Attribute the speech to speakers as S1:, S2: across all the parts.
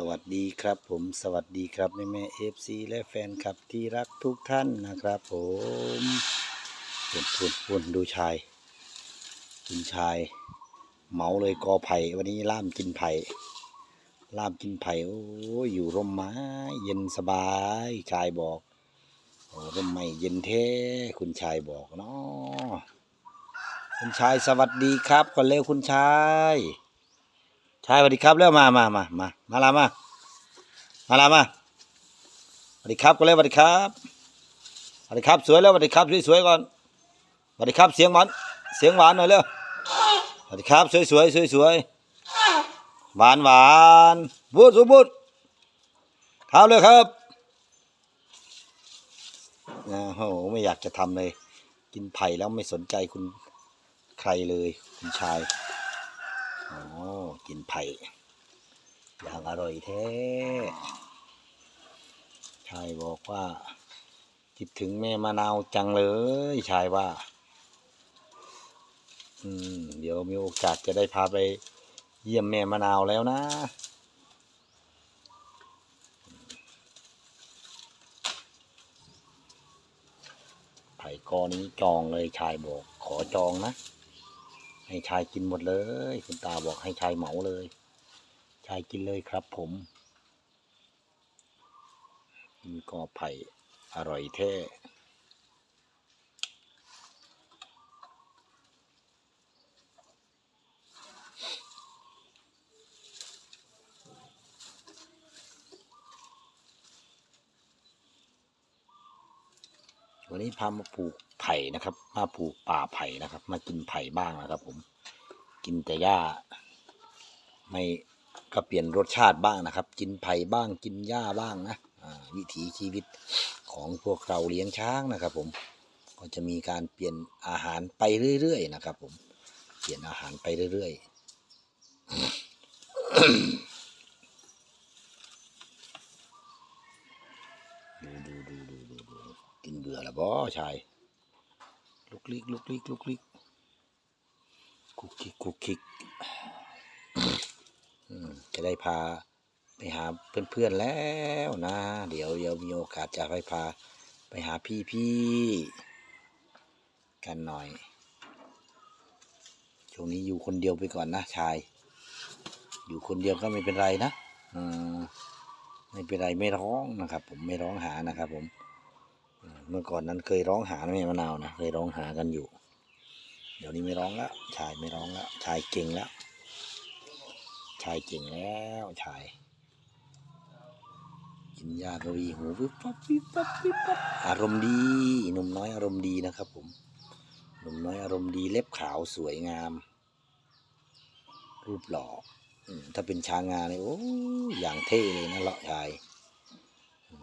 S1: สวัสดีครับผมสวัสดีครับแม่แม่เอฟซีและแฟนคลับที่รักทุกท่านนะครับผมปุ่นปุ่นปุ่นดูชายคุณชายเหมาเลยกอไผ่วันนี้ล่ามกินไผ่ล่ามกินไผ่โอ้ยอยู่ร่มไม้เย็นสบายชายบอกโอ้ร่มไม้เย็นแท้คุณชายบอกเนาะคุณชายสวัสดีครับก่อนเร็วคุณชาย ชายสวัสดีครับเร็วมามามามามาลามามาลามาสวัสดีครับก็เร็วสวัสดีครับสวัสดีครับสวยแล้วสวัสดีครับสวยๆก่อนสวัสดีครับเสียงหวานเสียงหวานหน่อยเร็วสวัสดีครับสวยๆสวยๆหวานหวานพูดสุพูดครับเลยครับโอ้โหไม่อยากจะทำเลย กินไผ่แล้วไม่สนใจคุณใครเลยคุณชาย โอ้กินไผ่อย่างอร่อยแท้ชายบอกว่าคิดถึงแม่มะนาวจังเลยชายว่า อืม เดี๋ยวมีโอกาสจะได้พาไปเยี่ยมแม่มะนาวแล้วนะไผ่กอนี้จองเลยชายบอก ขอจองนะ ให้ชายกินหมดเลย คุณตาบอกให้ชายเหมาเลย ชายกินเลยครับผมกินกอไผ่อร่อยแท้ วันนี้พามาปลูกไผ่นะครับ มาปลูกป่าไผ่นะครับ มากินไผ่บ้างนะครับ ผม กินแต่หญ้า ไม่ก็เปลี่ยนรสชาติบ้างนะครับ กินไผ่บ้างกินหญ้าบ้างนะอ่าวิถีชีวิตของพวกเราเลี้ยงช้างนะครับ ผมก็จะมีการเปลี่ยนอาหารไปเรื่อยๆนะครับ ผม เปลี่ยนอาหารไปเรื่อยๆ บื่อล้วบ่ชาย ลุกลิกลุกลิกลุกลิกคุกคิกคุกคิกอืมจะได้พาไปหาเพื่อนๆแล้วนะ เดี๋ยวเดี๋ยวมีโอกาสจะไปพาไปหาพี่ๆกันหน่อยช่วงนี้อยู่คนเดียวไปก่อนนะชาย อยู่คนเดียวก็ไม่เป็นไรนะอืมไม่เป็นไรไม่ร้องนะครับ ผมไม่ร้องหานะครับผม เมื่อก่อนนั้นเคยร้องหาแม่มะนาวนะเคยร้องหากันอยู่ เดี๋ยวนี้ไม่ร้องแล้วชายไม่ร้องแล้วชายเก่งแล้วชายเก่งแล้วชายกินยากระวีหูวิบวับวิบวับวิบวับอารมณ์ดีหนุ่มน้อยอารมณ์ดีนะครับผมหนุ่มน้อยอารมณ์ดีเล็บขาวสวยงาม รูปหล่อถ้าเป็นช้างงาเนี่ยโอ้ยอย่างเท่เลยนะเลาะชาย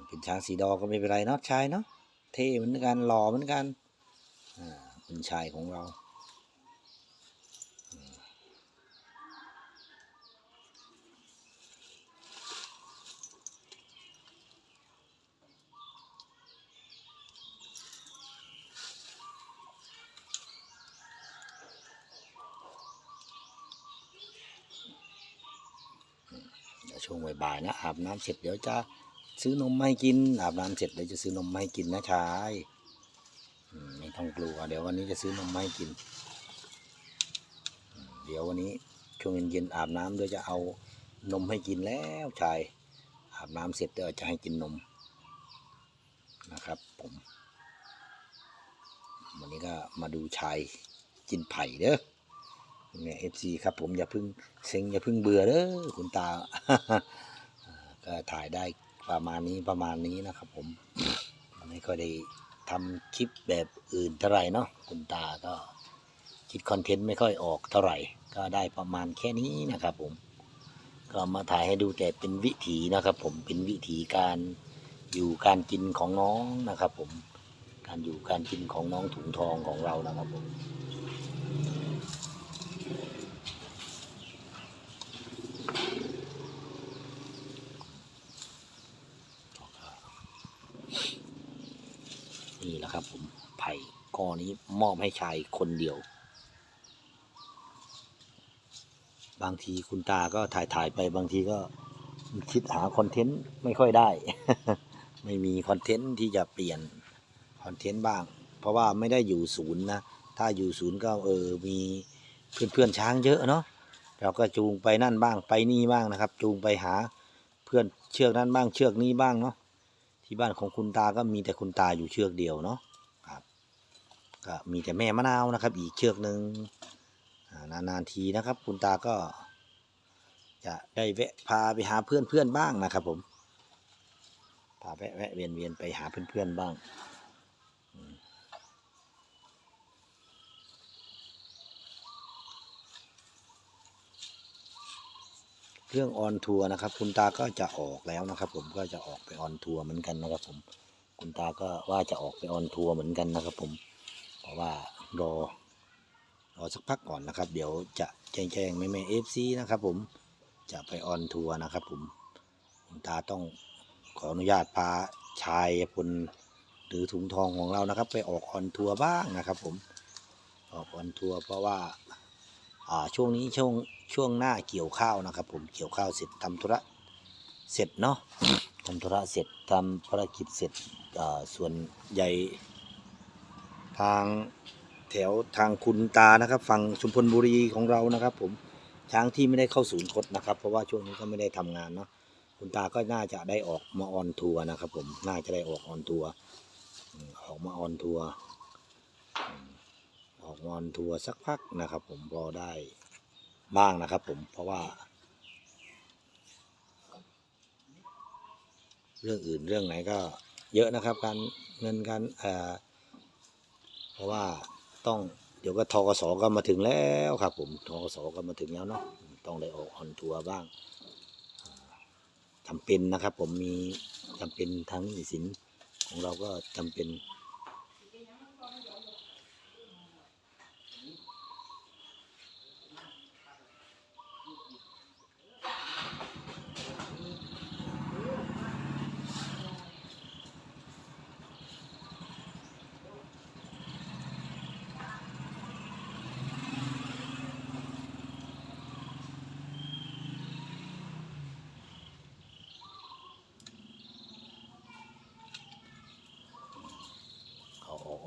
S1: เป็นช้างสีดอก็ไม่เป็นไรเนาะชายเนาะ เท่เหมือนกันหล่อเหมือนกันอ่าคุณชายของเราเดี๋ยวช่วงบ่ายๆนะอาบน้ำเสร็จเดี๋ยวจะ ซื้อนมมาให้กินอาบน้ำเสร็จเดี๋ยวจะซื้อนมมาให้กินนะชายไม่ต้องกลัวเดี๋ยววันนี้จะซื้อนมมาให้กิน เดี๋ยววันนี้ช่วงเย็นๆอาบน้ำเดี๋ยวจะเอานมให้กินแล้วชายอาบน้ำเสร็จเดี๋ยวจะให้กินนมนะครับ ผม วันนี้ก็มาดูชายกินไผ่เด้อเนี่ยเอฟซีครับผมอย่าเพึ่งเซ็งอย่าเพึ่งเบื่อเด้อคุณตา ก็ถ่ายได้ ประมาณนี้ประมาณนี้นะครับ ผมไม่ค่อยได้ทำคลิปแบบอื่นเท่าไหร่เนาะคุณตาก็คิดคอนเทนต์ไม่ค่อยออกเท่าไหร่ ก็ได้ประมาณแค่นี้นะครับผม ก็มาถ่ายให้ดูแต่เป็นวิถีนะครับ ผมเป็นวิถีการอยู่การกินของน้องนะครับ ผมการอยู่การกินของน้องถุงทองของเรานะครับผม นี่แหละครับผมไผ่ก้ อนี้มอบให้ชายคนเดียว บางทีคุณตาก็ถ่ายถ่ายไปบางทีก็คิดหาคอนเทนต์ไม่ค่อยได้ ไม่มีคอนเทนต์ที่จะเปลี่ยนคอนเทนต์บ้าง เพราะว่าไม่ได้อยู่ศูนย์นะ ถ้าอยู่ศูนย์ก็เออมีเพื่อนเพื่อนช้างเยอะเนาะเราก็จูงไปนั่นบ้างไปนี่บ้างนะครับ จูงไปหาเพื่อนเชือกนั้นบ้างเชือกนี้บ้างเนาะที่บ้านของคุณตาก็มีแต่คุณตาอยู่เชือกเดียวเนาะ ก็มีแต่แม่มะนาวนะครับ อีกเชือกหนึ่งอ่านานๆทีนะครับ คุณตาก็ จะได้แวะพาไปหาเพื่อนเพื่อนๆบ้างนะครับ ผมพาแวะแวะเวียนเวียนไปหาเพื่อนเพื่อนๆบ้างเรื่องออนทัวร์นะครับ คุณตาก็จะออกแล้วนะครับ ผมก็จะออกไปออนทัวร์เหมือนกันนะครับ ผม คุณตาก็ว่าจะออกไปออนทัวร์เหมือนกันนะครับ ผม เพราะว่ารอรอสักพักก่อนนะครับ เดี๋ยวจะแจ้งแจ้งแม่แม่เอฟซีนะครับ ผมจะไปออนทัวร์นะครับ ผมคุณตาต้องขออนุญาตพาชายพลหรือถุงทองของเรานะครับ ไปออกออนทัวร์บ้างนะครับ ผมออกออนทัวร์เพราะว่าอ่าช่วงนี้ช่วงช่วงหน้าเกี่ยวข้าวนะครับ ผมเกี่ยวข้าวเสร็จทำธุระเสร็จเนาะทำธุระเสร็จทำภารกิจเสร็จส่วนใหญ่ ทางแถวทางคุณตานะครับ ฝั่งชุมพลบุรีของเรานะครับ ผมช้างที่ไม่ได้เข้าศูนย์คดนะครับ เพราะว่าช่วงนี้ก็ไม่ได้ทำงานเนาะคุณตาก็น่าจะได้ออกมาออนทัวร์นะครับ ผมน่าจะได้ออกออนทัวร์ออกมาออนทัวร์ออกออนทัวร์สักพักนะครับ ผมพอได้บ้างนะครับ ผมเพราะว่า เรื่องอื่นเรื่องไหนก็เยอะนะครับ การเงินการเอ่อ เพราะว่าต้องเดี๋ยวก็ทกสก็มาถึงแล้วครับ ผมทกสก็มาถึงแล้วเนาะต้องได้ออกออนทัวร์บ้างจำจำเป็นนะครับ ผมมีจำเป็นทางสินของเราก็จำเป็น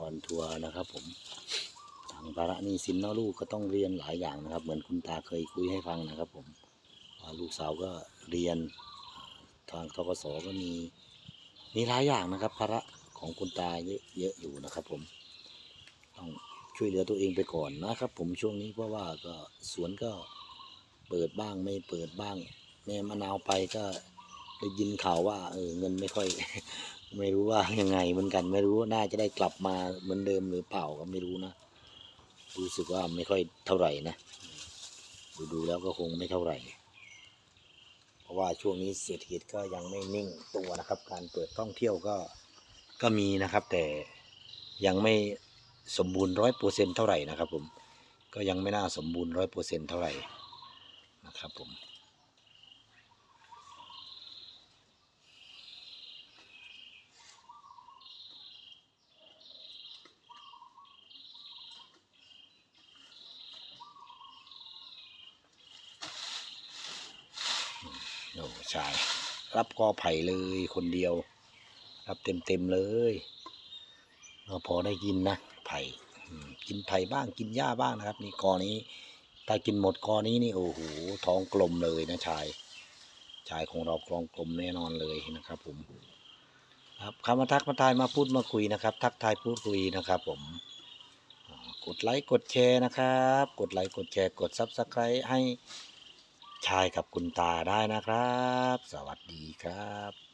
S1: เขาอนทัวร์นะครับ ผมทางภาระนี้สินนาลูกก็ต้องเรียนหลายอย่างนะครับ เหมือนคุณตาเคยคุยให้ฟังนะครับ ผมลูกสาวก็เรียนทางทกสก็มีมีหลายอย่างนะครับ ภาระของคุณตาเยอะเยอะอยู่นะครับ ผมต้องช่วยเหลือตัวเองไปก่อนนะครับ ผมช่วงนี้เพราะว่าก็สวนก็เปิดบ้างไม่เปิดบ้างแม่มะนาวไปก็ได้ยินข่าวว่าเออเงินไม่ค่อย ไม่รู้ว่ายังไงเหมือนกัน ไม่รู้น่าจะได้กลับมาเหมือนเดิมหรือเปล่าก็ไม่รู้นะ รู้สึกว่าไม่ค่อยเท่าไหร่นะ ดูดูแล้วก็คงไม่เท่าไหร่ เพราะว่าช่วงนี้เศรษฐกิจก็ยังไม่นิ่งตัวนะครับ การเปิดท่องเที่ยวก็ก็มีนะครับ แต่ยังไม่สมบูรณ์ร้อยเปอร์เซ็นเท่าไหร่นะครับ ผม ก็ยังไม่น่าสมบูรณ์ร้อยเปอร์เซ็นเท่าไหร่นะครับผม ใช่รับกอไผ่เลยคนเดียว รับเต็มเต็มเลยก็พอได้กินนะไผ่กินไผ่บ้างกินหญ้าบ้างนะครับ นี่กอนี้ ถ้ากินหมดกอนี้นี่โอ้โหท้องกลมเลยนะชาย ชายของเรากรองกลมแน่นอนเลยนะครับ ผม ครับคำมาทักมาทายมาพูดมาคุยนะครับ ทักทายพูดคุยนะครับ ผมกดไลค์กดแชร์นะครับ กดไลค์กดแชร์กดซับสไครต์ให้ ชายกับคุณตาได้นะครับ สวัสดีครับ